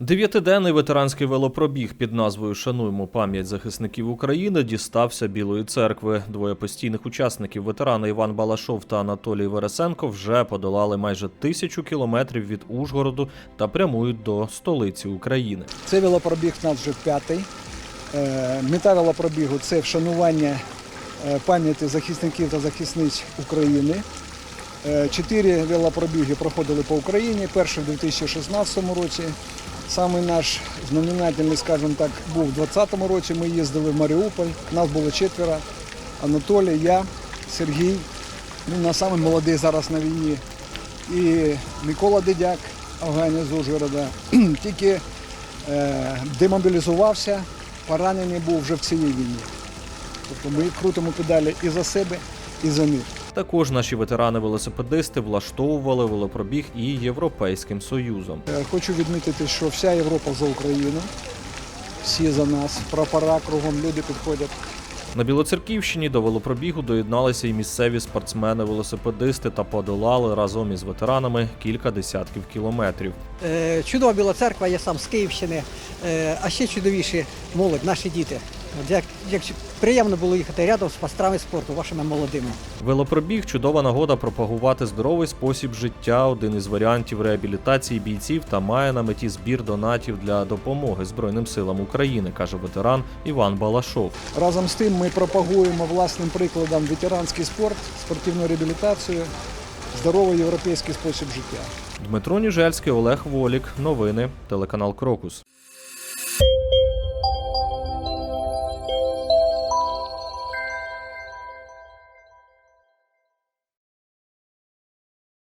Дев'ятиденний ветеранський велопробіг під назвою Шануємо пам'ять захисників України дістався Білої церкви. Двоє постійних учасників ветерани Іван Балашов та Анатолій Вересенко вже подолали майже тисячу кілометрів від Ужгороду та прямують до столиці України. Це велопробіг в нас вже п'ятий. Е, Мета велопробігу це вшанування е, пам'яті захисників та захисниць України. Е, Чотири велопробіги проходили по Україні. Перший в 2016 році. Саме наш знаменательний, скажімо так, був у 2020 році. Ми їздили в Маріуполь. Нас було четверо. Анатолій, я, Сергій. Він на самий молодий зараз на війні. І Микола Дедяк, афганець з Ужгорода. Тільки е, демобілізувався, поранений був вже в цій війні. Тобто ми крутимо педалі і за себе, і за них. Також наші ветерани-велосипедисти влаштовували велопробіг і Європейським Союзом. Е, Хочу відмітити, що вся Європа за Україну, всі за нас, прапора кругом люди підходять. На Білоцерківщині до велопробігу доєдналися і місцеві спортсмени-велосипедисти та подолали разом із ветеранами кілька десятків кілометрів. Е, Чудова біла церква, я сам з Київщини, Е, а ще чудовіше молодь, наші діти. Як, як приємно було їхати рядом з майстрами спорту, вашими молодими. Велопробіг чудова нагода пропагувати здоровий спосіб життя, один із варіантів реабілітації бійців та має на меті збір донатів для допомоги Збройним силам України, каже ветеран Іван Балашов. Разом з тим ми пропагуємо власним прикладом ветеранський спорт, спортивну реабілітацію, здоровий європейський спосіб життя. Дмитро Ніжельський, Олег Волік. Новини, телеканал Крокус.